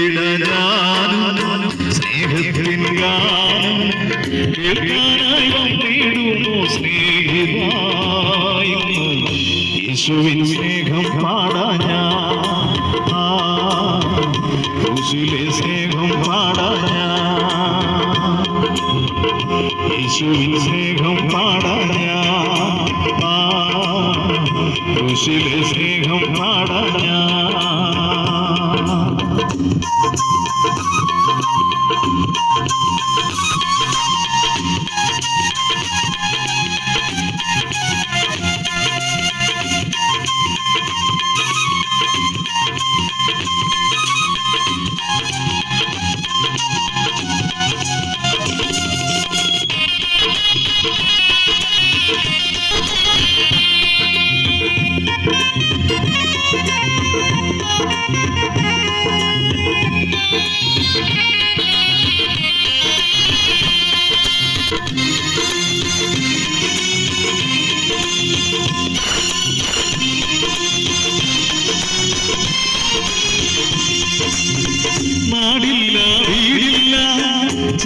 ഞാനും സ്നേഹത്തിൻ ഗാനം കേൾക്കാനായി വന്നിടുന്നു സ്നേഹിതായി യേശുവിൻ സ്നേഹം പാടാഞ്ഞ ക്രൂശിലെ സ്നേഹം പാടാഞ്ഞ യേശുവിൻ സ്നേഹം പാടാഞ്ഞ ക്രൂശിലെ സ്നേഹം പാടാഞ്ഞ Thank you.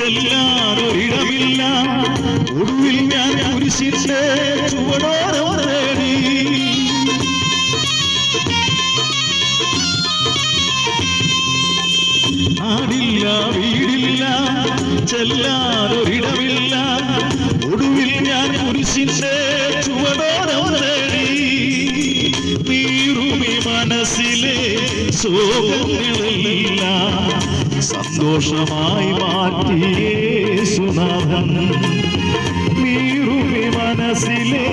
ചെല്ലാറൊരിടമില്ല ഒടുവിൽ ഞാൻ കുരിശിന്റെ ചുവടോരോ നേടി നാടില്ല വീടില്ല ചെല്ലാറൊരിടമില്ല ഒടുവിൽ ഞാൻ കുരിശിന്റെ ചുവടോരോ നേടി തീരുമി മനസ്സിലെ ശോകങ്ങളെല്ലാം സന്തോഷമായി മാറ്റിയേ സുനാഥൻ. നീറുമി മനസ്സിലെ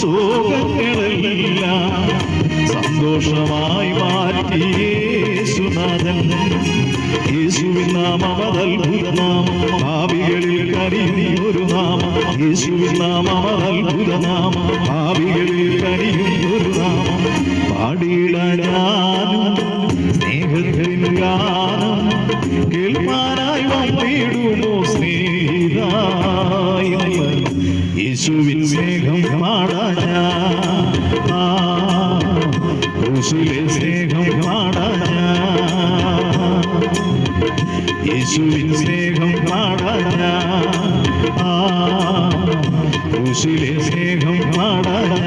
ശോകങ്ങളെല്ലാം സന്തോഷമായി മാറ്റിയേ സുനാഥൻ. യേശുവിൻ നാമം അതത്ഭുത നാമം ഭാവികളിൽ നാമം. യേശുവിൻ നാമം അതത്ഭുത നാമം ഭാവികളിൽ കരിയൊരു നാമം പാടിയിടാനും സ്നേഹത്തിൻ ഗാനം കേൾപ്പാനായി വന്നിടുമോ സ്നേഹിതായി യേശുവിൻ സ്നേഹം സ്നേഹം പാടാഞ്ഞ യേശുവിൻ സ്നേഹം സ്നേഹം പാടാഞ്ഞ